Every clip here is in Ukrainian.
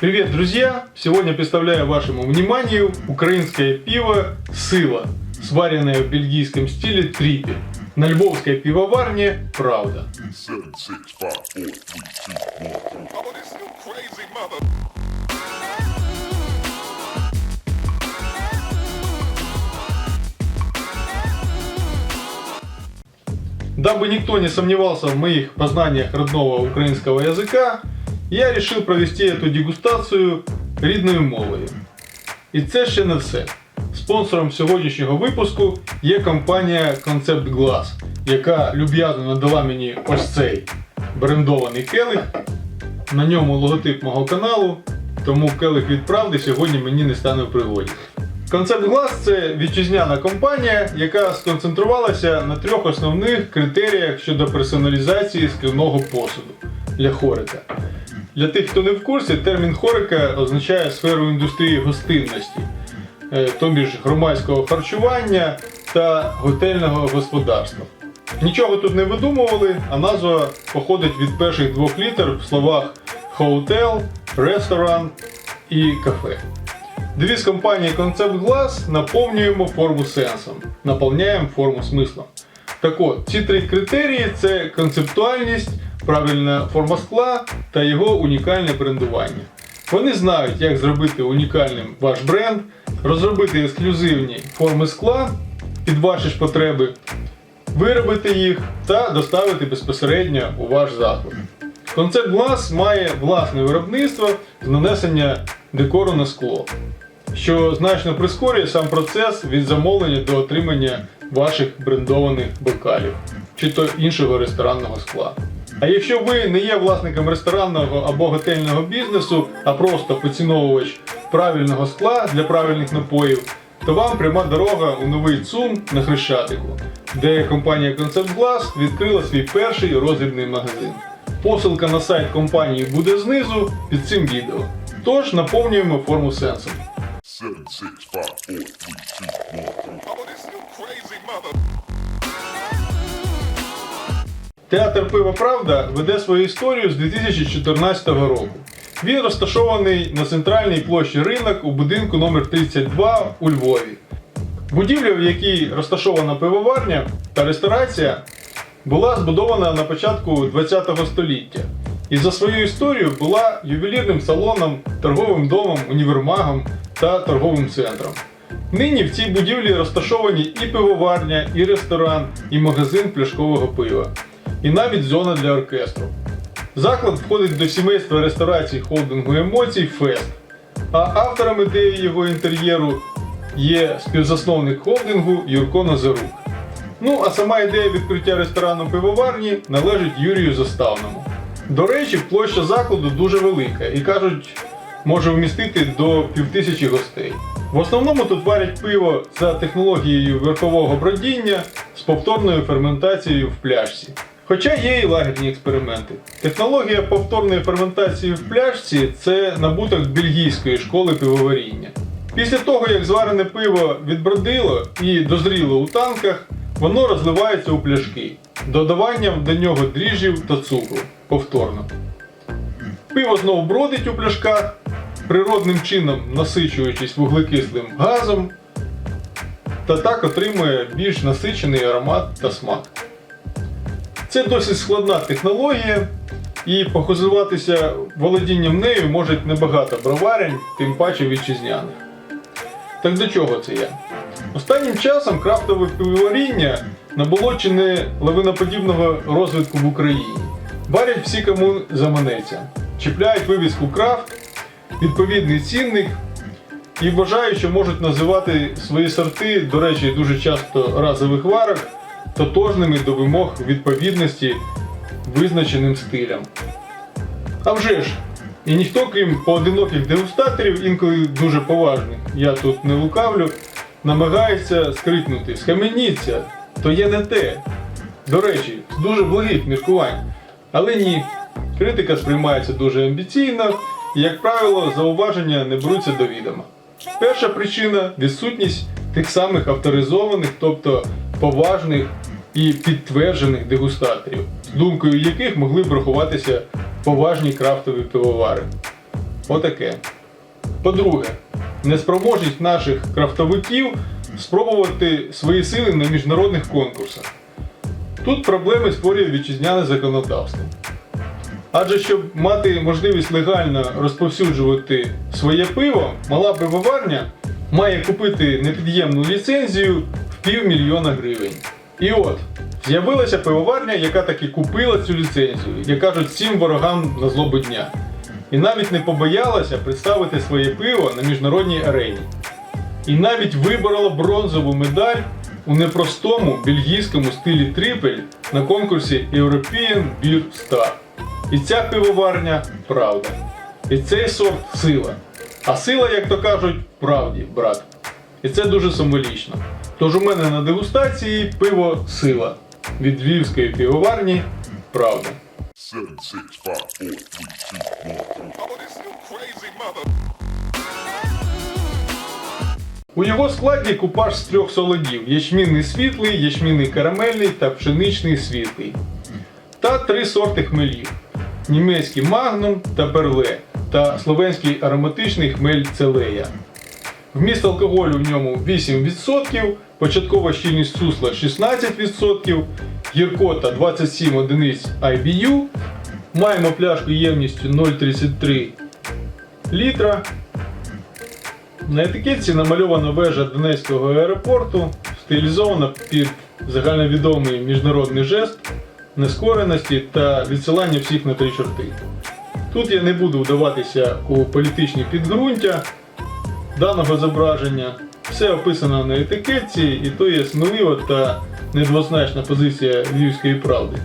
Привет, друзья! Сегодня представляю вашему вниманию украинское пиво «Сила», сваренное в бельгийском стиле трипель, на львовской пивоварне «Правда». Seven, six, five, four, three, two, Дабы никто не сомневался в моих познаниях родного українського язика, я решил провести эту дегустацію рідною мовою. І це ще не все. Спонсором сьогоднішнього випуску є компанія Concept Glass, яка люб'язно надала мені ось цей брендований келих. На ньому логотип мого каналу, тому келих від правди сьогодні мені не стане в пригоді. Concept Glass це вітчизняна компанія, яка сконцентрувалася на трьох основних критеріях щодо персоналізації скляного посуду для хорика. Для тих, хто не в курсі, термін хорика означає сферу індустрії гостинності, е, тобі громадського харчування та готельного господарства. Нічого тут не видумували, а назва походить від перших двох літер в словах hotel, ресторан і кафе. Девіз компанії Concept Glass наповнюємо форму сенсом, наповняємо форму смислом. Так от, ці три критерії це концептуальність, правильна форма скла та його унікальне брендування. Вони знають, як зробити унікальним ваш бренд, розробити ексклюзивні форми скла під ваші ж потреби, виробити їх та доставити безпосередньо у ваш заклад. Концепт Glass має власне виробництво з нанесення декору на скло, що значно прискорює сам процес від замовлення до отримання ваших брендованих бокалів чи то іншого ресторанного скла. А якщо ви не є власником ресторанного або готельного бізнесу, а просто поціновувач правильного скла для правильних напоїв, то вам пряма дорога у новий ЦУМ на Хрещатику, де компанія Concept Glass відкрила свій перший роздрібний магазин. Посилка на сайт компанії буде знизу під цим відео. Тож наповнюємо форму сенсом. Seven, six, five, four, three, two, one. Oh, this you crazy mother. Театр Пива Правда веде свою історію з 2014 року. Він розташований на центральній площі ринок у будинку номер 32 у Львові. Будівля, в якій розташована пивоварня та ресторація, була збудована на початку ХХ століття і за свою історію була ювелірним салоном, торговим домом, універмагом та торговим центром. Нині в цій будівлі розташовані і пивоварня, і ресторан, і магазин пляшкового пива, і навіть зона для оркестру. Заклад входить до сімейства ресторацій холдингу емоцій Фест, а автором ідеї його інтер'єру є співзасновник холдингу Юрко Назарук. Ну а сама ідея відкриття ресторану пивоварні належить Юрію Заставному. До речі, площа закладу дуже велика і кажуть, може вмістити до півтисячі гостей. В основному тут варять пиво за технологією верхового бродіння з повторною ферментацією в пляшці. Хоча є і лагерні експерименти. Технологія повторної ферментації в пляшці це набуток бельгійської школи пивоваріння. Після того, як зварене пиво відбродило і дозріло у танках, воно розливається у пляшки, додаванням до нього дріжджів та цукру повторно. Пиво знову бродить у пляшках, природним чином насичуючись вуглекислим газом, та так отримує більш насичений аромат та смак. Це досить складна технологія, і похизуватися володінням нею можуть небагато броварень, тим паче вітчизняних. Так до чого це я? Останнім часом крафтове пивоваріння набуло чи не лавиноподібного розвитку в Україні. Варять всі, кому заманеться. Чіпляють вивіску крафт, відповідний цінник і вважають, що можуть називати свої сорти, до речі, дуже часто разових варок, тотожними до вимог відповідності визначеним стилям. А вже ж, і ніхто, крім поодиноких дегустаторів, інколи дуже поважних, я тут не лукавлю, намагається скрикнути Схаменіться, то є не те. До речі, дуже благих міркувань. Але ні, критика сприймається дуже амбіційно, як правило, зауваження не беруться до відома. Перша причина відсутність тих самих авторизованих, тобто поважних і підтверджених дегустаторів, думкою яких могли б рахуватися поважні крафтові пивовари. Отаке. По-друге, неспроможність наших крафтовиків спробувати свої сили на міжнародних конкурсах. Тут проблеми створює вітчизняне законодавство. Адже щоб мати можливість легально розповсюджувати своє пиво, мала пивоварня має купити непід'ємну ліцензію в півмільйона гривень. І от, з'явилася пивоварня, яка таки купила цю ліцензію, як кажуть, всім ворогам на злобу дня. І навіть не побоялася представити своє пиво на міжнародній арені. І навіть виборола бронзову медаль у непростому бельгійському стилі трипель на конкурсі European Beer Star. І ця пивоварня правда. І цей сорт сила. А сила, як то кажуть, правді, брат. І це дуже символічно. Тож у мене на дегустації пиво сила від львівської пивоварні Правда. У його складі купаж з трьох солодів: ячмінний світлий, ячмінний карамельний та пшеничний світлий. Та три сорти хмелів: німецький магнум та берле та словенський ароматичний хмель целея. Вміст алкоголю в ньому 8%, початкова щільність сусла 16%, гіркота 27 одиниць IBU. Маємо пляшку ємністю 0,33 літра. На етикетці намальована вежа Донецького аеропорту, стилізована під загальновідомий міжнародний жест нескореності та відсилання всіх на три чорти. Тут я не буду вдаватися у політичні підґрунтя даного зображення. Все описано на етикетці, і то є смілива та недвозначна позиція львівської правди.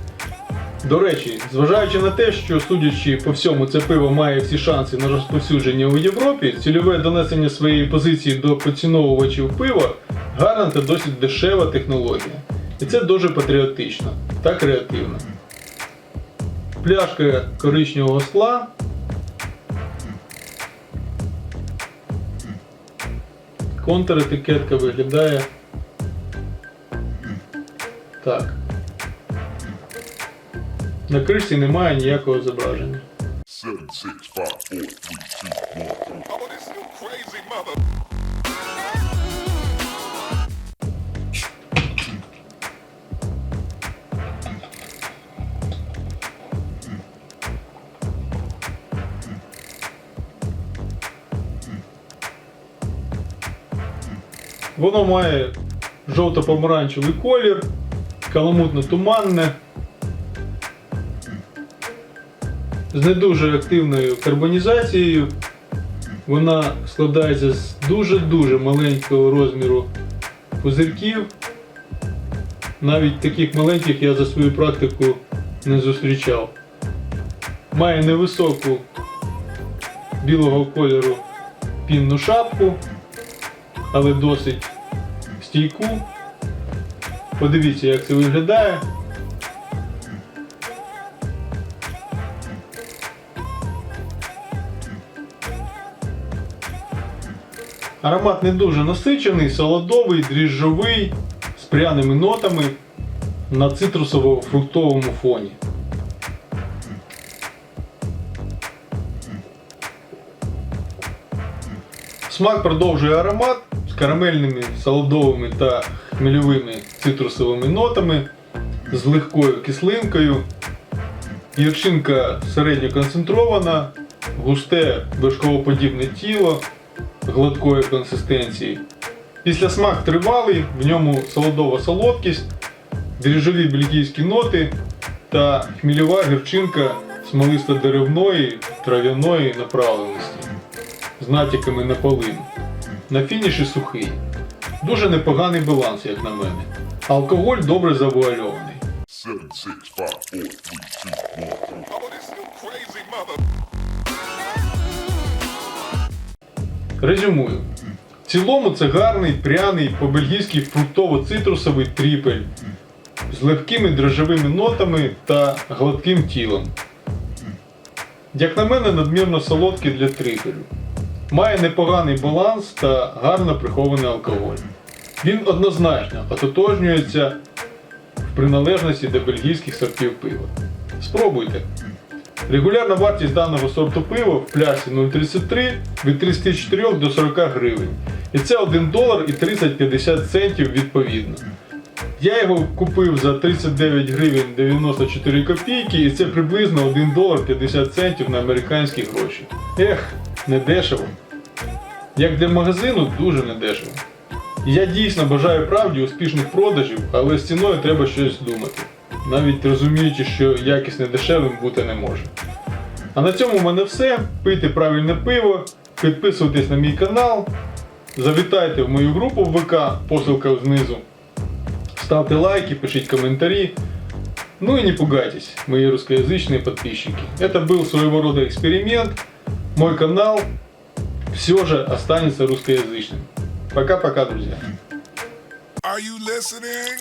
До речі, зважаючи на те, що судячи по всьому, це пиво має всі шанси на розповсюдження у Європі, цільове донесення своєї позиції до поціновувачів пива гарна та досить дешева технологія. І це дуже патріотично та креативно. Пляшка коричневого скла. Контр-етикетка виглядає так. На кришці немає ніякого зображення. Seven, six, five, four, three, two, one. Воно має жовто-помаранчевий колір, каламутно-туманне, з не дуже активною карбонізацією. Вона складається з дуже-дуже маленького розміру пузирків. Навіть таких маленьких я за свою практику не зустрічав. Має невисоку білого кольору пінну шапку, але досить стійку. Подивіться, як це виглядає. Аромат не дуже насичений, солодовий, дріжджовий, з пряними нотами на цитрусово-фруктовому фоні. Смак продовжує аромат карамельними, солодовими та хмельовими цитрусовими нотами, з легкою кислинкою. Гірчинка середньо концентрована, густе вершковоподібне тіло гладкої консистенції. Після смак тривалий, в ньому солодова солодкість, дріжджові бельгійські ноти та хмільова гірчинка смолисто-деревної трав'яної направленості з натяками на полин. На фініші сухий. Дуже непоганий баланс, як на мене. Алкоголь добре завуальований. Резюмую. В цілому це гарний, пряний, по-бельгійськи фруктово-цитрусовий тріпель з легкими дрожжевими нотами та гладким тілом. Як на мене, надмірно солодкий для трипелю. Має непоганий баланс та гарно прихований алкоголь. Він однозначно ототожнюється в приналежності до бельгійських сортів пива. Спробуйте. Регулярна вартість даного сорту пива в плясі 0,33 від 34 до 40 гривень. І це 1 долар і 30-50 центів відповідно. Я його купив за 39 гривень 94 копійки, і це приблизно 1 долар 50 центів на американські гроші. Ех, не дешево. Як для магазину, дуже недешево. Я дійсно бажаю правді успішних продажів, але з ціною треба щось думати. Навіть розуміючи, що якість не дешевим бути не може. А на цьому в мене все. Пийте правильне пиво, підписуйтесь на мій канал, завітайте в мою групу в ВК, посилка знизу. Ставьте лайки, пишите комментарии. Ну и не пугайтесь, мои русскоязычные подписчики. Это был своего рода эксперимент. Мой канал все же останется русскоязычным. Пока-пока, друзья. Are you listening?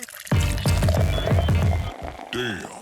Damn.